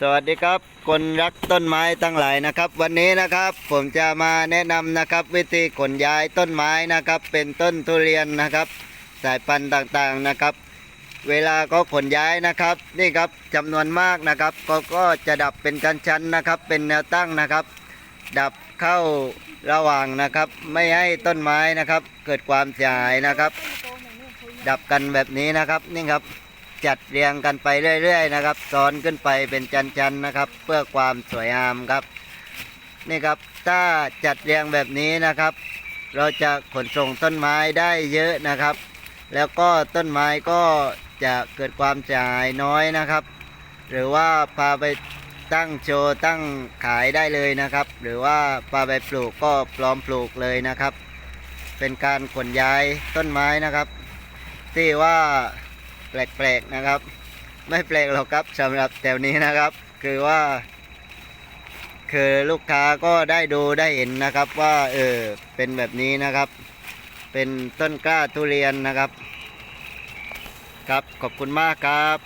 สวัสดีครับ คนรักต้นไม้ทั้งหลายนะครับ วันนี้นะครับผมจะมาแนะนำนะครับ วิธีขนย้ายต้นไม้นะครับ เป็นต้นทุเรียนนะครับ สายพันธุ์ต่างๆนะครับ เวลาก็ขนย้ายนะครับ นี่ครับจำนวนมากนะครับก็ก็จะดับเป็นกันชั้นนะครับ เป็นแนวตั้งนะครับ ดับเข้าระหว่างนะครับ ไม่ให้ต้นไม้นะครับ เกิดความเสียหายนะครับ ดับกันแบบนี้นะครับนี่ครับ จัดเรียงกันไปเรื่อย ๆ นะครับ ซ้อนขึ้นไปเป็นจันๆนะครับ เพื่อความสวยงามครับ นี่ครับถ้าจัดเรียงแบบนี้นะครับ เราจะขนส่งต้นไม้ได้เยอะนะครับ แล้วก็ต้นไม้ก็จะเกิดความเสียหายน้อยนะครับ หรือว่าพาไปตั้งโชว์ตั้งขายได้เลยนะครับ หรือว่าพาไปปลูกก็พร้อมปลูกเลยนะครับ เป็นการขนย้ายต้นไม้นะครับ ที่ว่า แปลกๆนะครับ ไม่แปลกหรอกครับสำหรับแถวนี้นะครับ คือว่า คือลูกค้าก็ได้ดูได้เห็นนะครับว่าเออเป็นแบบนี้นะครับ เป็นต้นกล้าทุเรียนนะครับ ครับขอบคุณมากครับ